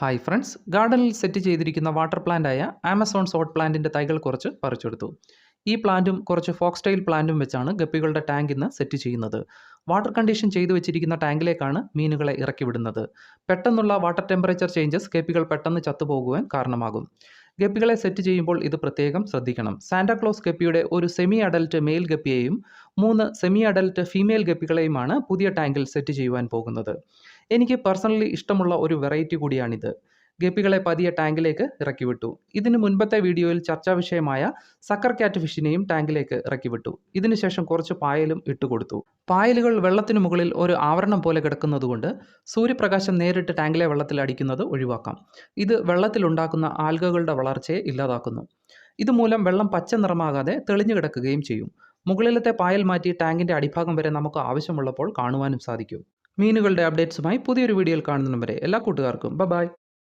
Hi friends ഗാർഡനിൽ set ചെയ്തിരിക്കുന്ന water പ്ലാന്റായ ആമസോൺ സോട്ട് പ്ലാന്റിന്റെ തൈകൾ കുറച്ച് പറിച്ചെടുത്തു. ഈ പ്ലാന്റും കുറച്ച് ഫോക്സ്റ്റൈൽ പ്ലാന്റും വെച്ചാണ് ഗപ്പികളുടെ ടാങ്ക് ഇന്ന് സെറ്റ് ചെയ്യുന്നത്. വാട്ടർ കണ്ടീഷൻ ചെയ്തു വെച്ചിരിക്കുന്ന ടാങ്കിലേക്കാണ് മീനുകളെ ഇറക്കി വിടുന്നത്. പെട്ടെന്നുള്ള വാട്ടർ ടെമ്പറേച്ചർ ചേഞ്ചസ് ഗപ്പികൾ പെട്ടെന്ന് ചത്തുപോകുവാൻ കാരണമാകും. ഗപ്പികളെ സെറ്റ് ചെയ്യുമ്പോൾ ഇത് പ്രത്യേകം ശ്രദ്ധിക്കണം. സാന്റാക്ലോസ് ഗപ്പിയുടെ ഒരു സെമി അഡൽറ്റ് മെയിൽ ഗപ്പിയെയും മൂന്ന് സെമി അഡൽറ്റ് ഫീമെയിൽ ഗപ്പികളെയുമാണ് പുതിയ ടാങ്കിൽ സെറ്റ് ചെയ്യുവാൻ പോകുന്നത്. എനിക്ക് പേഴ്സണലി ഇഷ്ടമുള്ള ഒരു വെറൈറ്റി കൂടിയാണിത്. ഗപ്പികളെ പതിയെ ടാങ്കിലേക്ക് ഇറക്കി വിട്ടു ഇതിന് മുൻപത്തെ വീഡിയോയിൽ ചർച്ചാ വിഷയമായ സക്കർ കാറ്റ് ഫിഷിനെയും ടാങ്കിലേക്ക് ഇറക്കി വിട്ടു ഇതിനുശേഷം കുറച്ച് പായലും ഇട്ടുകൊടുത്തു പായലുകൾ വെള്ളത്തിന് മുകളിൽ ഒരു ആവരണം പോലെ കിടക്കുന്നതുകൊണ്ട് സൂര്യപ്രകാശം നേരിട്ട് ടാങ്കിലെ വെള്ളത്തിൽ അടിക്കുന്നത് ഒഴിവാക്കാം. ഇത് വെള്ളത്തിലുണ്ടാക്കുന്ന ആൽഗകളുടെ വളർച്ചയെ ഇല്ലാതാക്കുന്നു. ഇതുമൂലം വെള്ളം പച്ച നിറമാകാതെ തെളിഞ്ഞു കിടക്കുകയും ചെയ്യും. മുകളിലത്തെ പായൽ മാറ്റി ടാങ്കിന്റെ അടിഭാഗം വരെ നമുക്ക് ആവശ്യമുള്ളപ്പോൾ കാണുവാനും സാധിക്കും. മീനുകളുടെ അപ്ഡേറ്റ്സുമായി പുതിയൊരു വീഡിയോയിൽ കാണുന്നതും വരെ എല്ലാ കൂട്ടുകാർക്കും ബ ബായ്